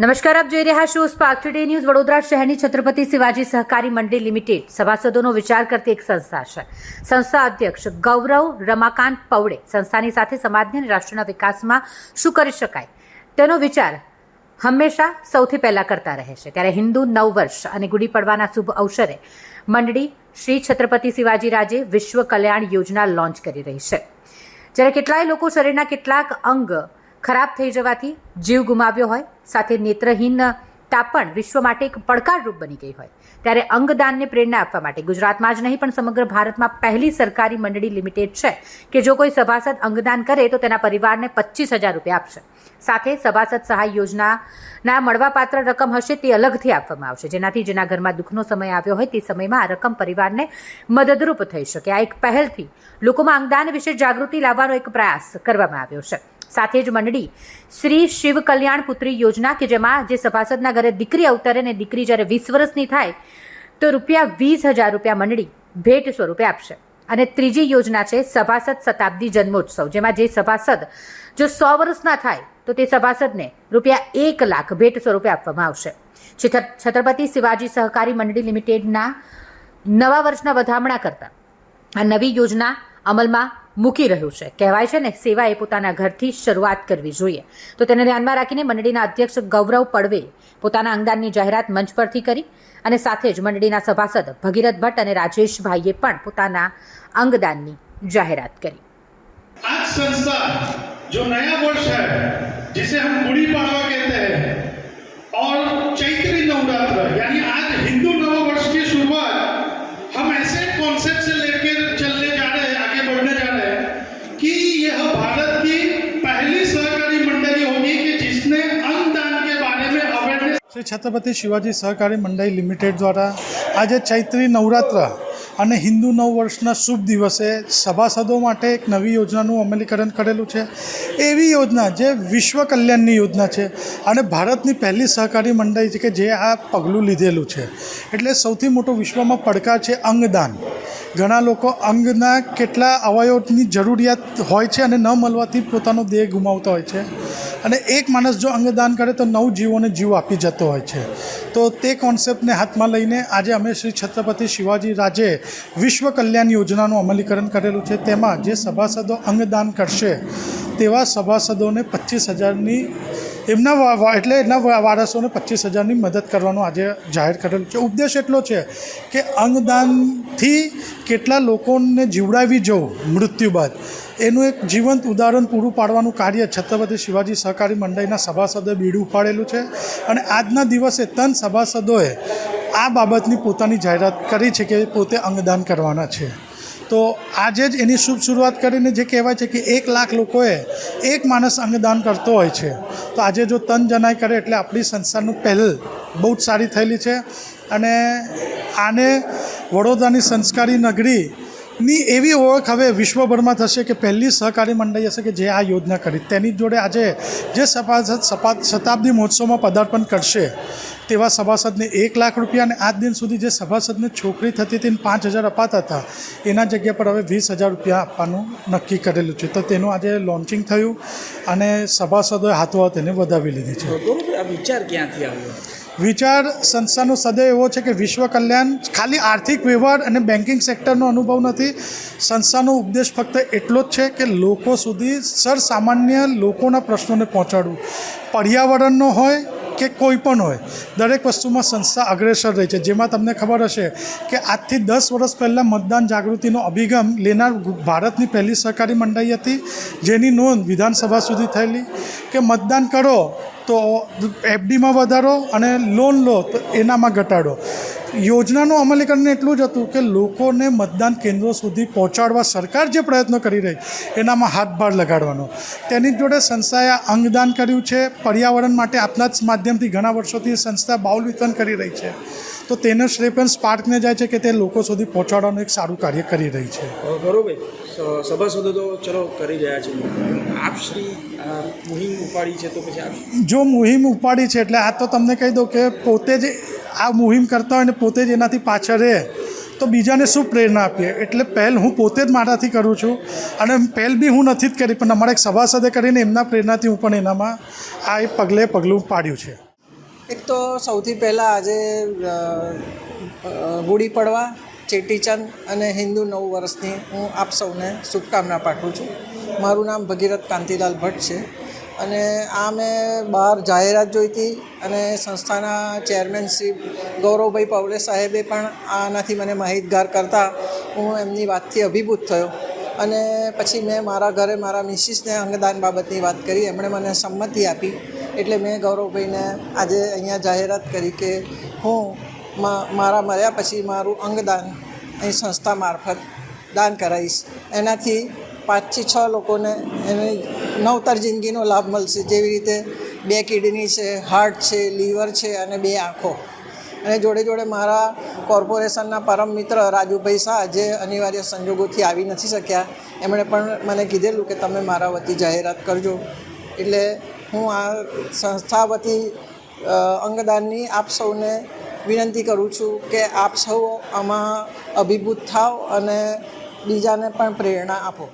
નમસ્કાર, આપ જોઈ રહ્યા છો સ્પાર્ક ટુડે ન્યૂઝ વડોદરા શહેરની છત્રપતિ શિવાજી સહકારી મંડળી લિમિટેડ સભાસદોનો વિચાર કરતી એક સંસ્થા છે. સંસ્થા અધ્યક્ષ ગૌરવ રમાકાંત પવડે સંસ્થાની સાથે સમાજને અને રાષ્ટ્રના વિકાસમાં શું કરી શકાય? તેનો વિચાર હંમેશા સૌથી પહેલા કરતા રહે છે. ત્યારે હિન્દુ નવ વર્ષ અને ગુડી પડવાના શુભ અવસરે મંડળી શ્રી છત્રપતિ શિવાજી રાજે વિશ્વ કલ્યાણ યોજના લોન્ચ કરી રહી છે. જ્યારે કેટલાય લોકો શરીરના કેટલાક અંગ ખરાબ થઈ જવાથી જીવ ગુમાવ્યો હોય, સાથે નેત્રહીનતા પણ વિશ્વ માટે એક પડકારરૂપ બની ગઈ હોય. ત્યારે અંગદાનને પ્રેરણા આપવા માટે ગુજરાતમાં જ નહીં, પણ સમગ્ર ભારતમાં પહેલી સરકારી મંડળી લિમિટેડ છે કે જો કોઈ સભાસદ અંગદાન કરે તો તેના પરિવારને પચીસ હજાર રૂપિયા આપશે. સાથે સભાસદ સહાય યોજનાના મળવાપાત્ર રકમ હશે તે અલગથી આપવામાં આવશે. જેનાથી જેના ઘરમાં દુઃખનો સમય આવ્યો હોય તે સમયમાં આ રકમ પરિવારને મદદરૂપ થઈ શકે. આ એક પહેલથી લોકોમાં અંગદાન વિશે જાગૃતિ લાવવાનો એક પ્રયાસ કરવામાં આવ્યો છે. સાથે જ મંડળી શ્રી શિવ કલ્યાણ પુત્રી યોજના કે જેમાં જે સભાસદના ઘરે દીકરી અવતરે ને દીકરી જ્યારે વીસ વર્ષની થાય, તો રૂપિયા વીસ હજાર રૂપિયા મંડળી ભેટ સ્વરૂપે આપશે. અને ત્રીજી યોજના છે સભાસદ શતાબ્દી જન્મોત્સવ, જેમાં જે સભાસદ જો સો વર્ષના થાય, તો તે સભાસદને રૂપિયા એક લાખ ભેટ સ્વરૂપે આપવામાં આવશે. છત્ર- છત્રપતિ શિવાજી સહકારી મંડળી લિમિટેડના નવા વર્ષના વધામણા કરતા આ નવી યોજના અમલમાં મૂકી રહ્યું છે કહેવાય છે ને સેવા એ પોતાના ઘરથી જ શરૂઆત કરવી જોઈએ તો તેને ધ્યાનમાં રાખીને મંડળીના અધ્યક્ષ ગૌરવ પડવે પોતાના અંગદાનની જાહેરાત મંચ પરથી કરી અને સાથે જ મંડળીના સભાસદ ભગીરથ ભટ્ટ અને રાજેશભાઈએ પણ પોતાના અંગદાનની જાહેરાત કરી आज संस्था जो नया वर्ष है जिसे हम गुड़ी पाड़वा कहते हैं और चैत्री नवरात्र यानी आज हिंदू नव वर्ष की शुरुआत हम ऐसे कॉन्सेप्ट से શ્રી છત્રપતિ શિવાજી સહકારી મંડળી લિમિટેડ દ્વારા આજે ચૈત્રી નવરાત્ર અને હિન્દુ નવ વર્ષના શુભ દિવસે સભાસદો માટે એક નવી યોજનાનું અમલીકરણ કરેલું છે. એવી યોજના જે વિશ્વ કલ્યાણની યોજના છે અને ભારતની પહેલી સહકારી મંડળી છે કે જે આ પગલું લીધેલું છે. એટલે સૌથી મોટો વિશ્વમાં પડકાર છે અંગદાન. ઘણા લોકો અંગના કેટલા અવયવની જરૂરિયાત હોય છે અને ન મળવાથી પોતાનો દેહ ગુમાવતા હોય છે. અને એક માણસ જો અંગદાન કરે તો નવ જીવોને જીવ આપી જતો હોય છે. તો તે કોન્સેપ્ટને હાથમાં લઈને આજે અમે શ્રી છત્રપતિ શિવાજી રાજે વિશ્વ કલ્યાણ યોજનાનું અમલીકરણ કરેલું છે. તેમાં જે સભાસદો અંગદાન કરશે તેવા સભાસદોને પચીસ હજારની એમના એટલે એના વારસોને પચીસ હજારની મદદ કરવાનો આજે જાહેર કરેલું છે. ઉપદેશ એટલો છે કે અંગદાનથી કેટલા લોકોને જીવડાવી જવું મૃત્યુ બાદ. એનું એક જીવંત ઉદાહરણ પૂરું પાડવાનું કાર્ય છત્રપતિ શિવાજી સહકારી મંડળીના સભાસદોએ બીડું ઉપાડેલું છે અને આજના દિવસે ત્રણ સભાસદોએ આ બાબતની પોતાની જાહેરાત કરી છે કે પોતે અંગદાન કરવાના છે. તો આજે જ એની શુભ શરૂઆત કરીને જે કહેવાય છે કે એક લાખ લોકોએ એક માણસ અંગદાન કરતો હોય છે. તો આજે જો તન જનાય કરે એટલે આપણી સંસ્થાનું પહેલ બહુ જ સારી થયેલી છે અને આને વડોદરાની સંસ્કારી નગરી ની એવી ઓળખ હવે વિશ્વભરમાં થશે કે પહેલી સહકારી મંડળી હશે કે જે આ યોજના કરી. તેની જોડે આજે જે સપા શતાબ્દી મહોત્સવમાં પદાર્પણ કરશે તેવા સભાસદને એક લાખ રૂપિયા અને આજ દિન સુધી જે સભાસદને છોકરી થતી હતી પાંચ હજાર અપાતા હતા એના જગ્યા પર હવે વીસ હજાર રૂપિયા આપવાનું નક્કી કરેલું છે. તો તેનું આજે લોન્ચિંગ થયું અને સભાસદોએ હાથોહાથ તેને વધાવી લીધી છે. વિચાર ક્યાંથી આવ્યો? વિચાર સંસ્થાનો સદૈવ એવો છે કે વિશ્વ કલ્યાણ ખાલી આર્થિક વ્યવહાર અને બેન્કિંગ સેક્ટરનો અનુભવ નથી. સંસ્થાનો ઉપદેશ ફક્ત એટલો જ છે કે લોકો સુધી સરસામાન્ય લોકોના પ્રશ્નોને પહોંચાડવું. પર્યાવરણનો હોય કે કોઈ પણ હોય, દરેક વસ્તુમાં સંસ્થા અગ્રેસર રહી છે. જેમાં તમને ખબર હશે કે આજથી દસ વર્ષ પહેલાં મતદાન જાગૃતિનો અભિગમ લેનાર ભારતની પહેલી સહકારી મંડળી હતી, જેની નોંધ વિધાનસભા સુધી થયેલી. કે મતદાન કરો તો એફડીમાં વધારો અને લોન લો તો એનામાં ઘટાડો. યોજનાનું અમલીકરણ એટલું જ હતું કે લોકોને મતદાન કેન્દ્રો સુધી પહોંચાડવા સરકાર જે પ્રયત્નો કરી રહી એનામાં હાથભાર લગાડવાનો. તેની જોડે સંસ્થાએ અંગદાન કર્યું છે પર્યાવરણ માટે આપના જ માધ્યમથી ઘણા વર્ષોથી સંસ્થા બાઉલ વિતરણ કરી રહી છે. તો તેનો શ્રેય પણ સ્પાર્કને જાય છે કે તે લોકો સુધી પહોંચાડવાનું એક સારું કાર્ય કરી રહી છે. બરોબર સભાસદો તો ચલો કરી રહ્યા છે આપ શ્રી મુહિમ ઉપાડી છે તો પછી જો મુહિમ ઉપાડી છે એટલે આ તો તમને કહી દઉં કે પોતે જ આ મુહિમ કરતા હોય ને પોતે જ એનાથી પાછળ રહે. તો બીજાને શું પ્રેરણા આપીએ? એટલે પહેલ હું પોતે જ મારાથી કરું છું. અને પહેલ બી હું નથી જ કરી, પણ અમારા એક સભાસદે કરીને એમના પ્રેરણાથી હું પણ એનામાં આ એક પગલે પગલું પાડ્યું છે. એક તો સૌથી પહેલાં આજે ગુડી પડવા ચેટીચંદ અને હિન્દુ નવ વર્ષની હું આપ સૌને શુભકામના પાઠવું છું. મારું નામ ભગીરથ કાંતિલાલ ભટ્ટ છે. અને આ મેં બહાર જાહેરાત જોઈ હતી અને સંસ્થાના ચેરમેન શ્રી ગૌરવભાઈ પવલે સાહેબે પણ આનાથી મને માહિતગાર કરતા હું એમની વાતથી અભિભૂત થયો. અને પછી મેં મારા ઘરે મારા મિસિસને અંગદાન બાબતની વાત કરી, એમણે મને સંમતિ આપી. એટલે મેં ગૌરવભાઈને આજે અહીંયા જાહેરાત કરી કે હું મારા મર્યા પછી મારું અંગદાન અહીં સંસ્થા મારફત દાન કરાવીશ. એનાથી પાંચથી છ લોકોને એની નવતર જિંદગીનો લાભ મળશે. જેવી રીતે બે કિડની છે, હાર્ટ છે, લીવર છે અને બે આંખો. અને જોડે જોડે મારા કોર્પોરેશનના પરમ મિત્ર રાજુભાઈ શાહ જે અનિવાર્ય સંજોગોથી આવી નથી શક્યા. એમણે પણ મને કીધેલું કે તમે મારા વતી જાહેરાત કરજો. એટલે હું આ સંસ્થા વતી અંગદાનની આપ સૌને વિનંતી કરું છું કે આપ સૌ આમાં અભિભૂત થાવ અને બીજાને પણ પ્રેરણા આપો.